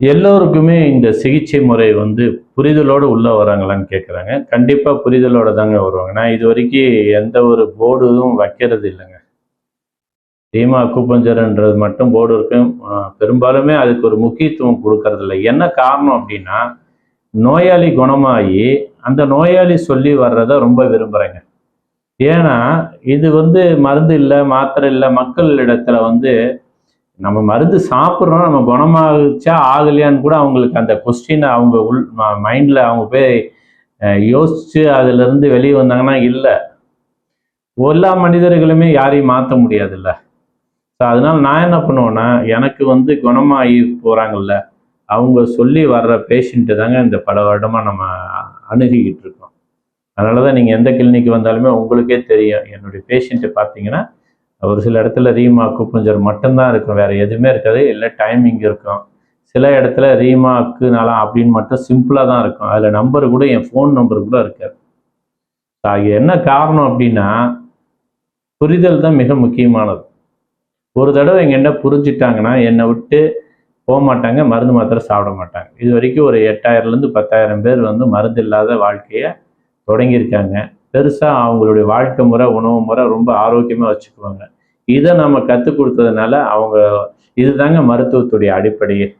எல்லோருக்குமே இந்த சிகிச்சை முறை வந்து புரிதலோடு உள்ள வராங்களான்னு கேட்குறாங்க கண்டிப்பாக புரிதலோடு தாங்க வருவாங்க. நான் இது வரைக்கும் எந்த ஒரு போர்டும் வைக்கிறது இல்லைங்க. தீமா அக்குப்பஞ்சர்ன்றது மட்டும் போர்டு இருக்கும் பெரும்பாலுமே அதுக்கு ஒரு முக்கியத்துவம் கொடுக்கறது இல்லை. என்ன காரணம் அப்படின்னா நோயாளி குணமாகி அந்த நோயாளி சொல்லி வர்றதை ரொம்ப விரும்புகிறேங்க ஏன்னா இது வந்து மருந்து இல்லை மாத்திரை இல்லை மக்கள் இடத்துல வந்து நம்ம மருந்து சாப்பிட்றோம் நம்ம குணமாகச்சா ஆகலையான்னு கூட அவங்களுக்கு அந்த கொஸ்டினை அவங்க உள் மைண்டில் அவங்க போய் யோசித்து யோசிச்சு அதுலேருந்து வெளியே வந்தாங்கன்னா இல்லை. எல்லா மனிதர்களுமே யாரையும் மாற்ற முடியாதுல்ல. ஸோ அதனால் நான் என்ன பண்ணுவேன்னா எனக்கு வந்து குணமாகி போகிறாங்கல்ல அவங்க சொல்லி வர்ற பேஷண்ட்டு தாங்க இந்த பல வருடமாக நம்ம அணுகிக்கிட்டு இருக்கோம். அதனால தான் நீங்கள் எந்த கிளினிக் வந்தாலுமே உங்களுக்கே தெரியும். என்னுடைய பேஷண்ட்டு பார்த்தீங்கன்னா ஒரு சில இடத்துல ரீமா அக்குப்பஞ்சர் மட்டும்தான் இருக்கும். வேற எதுவுமே இருக்காது. இல்லை டைமிங் இருக்கும். சில இடத்துல ரீமாக்கு அக்குனாலாம் அப்படின்னு மட்டும் சிம்பிளாக தான் இருக்கும். அதில் நம்பர் கூட என் ஃபோன் நம்பர் கூட இருக்காது. அது என்ன காரணம் அப்படின்னா புரிதல் தான் மிக முக்கியமானது. ஒரு தடவை எங்கிட்ட புரிஞ்சிட்டாங்கன்னா என்னை விட்டு போக மாட்டாங்க மருந்து மாத்திரை சாப்பிட மாட்டாங்க. இது வரைக்கும் ஒரு எட்டாயிரம்லேருந்து பத்தாயிரம் பேர் வந்து மருந்து இல்லாத வாழ்க்கையை தொடங்கியிருக்காங்க. பெருசாக அவங்களுடைய வாழ்க்கை முறை உணவு முறை ரொம்ப ஆரோக்கியமாக வச்சுக்குவாங்க. இதை நம்ம கற்றுக் கொடுத்ததுனால அவங்க இதுதாங்க மருத்துவத்துடைய அடிப்படையே.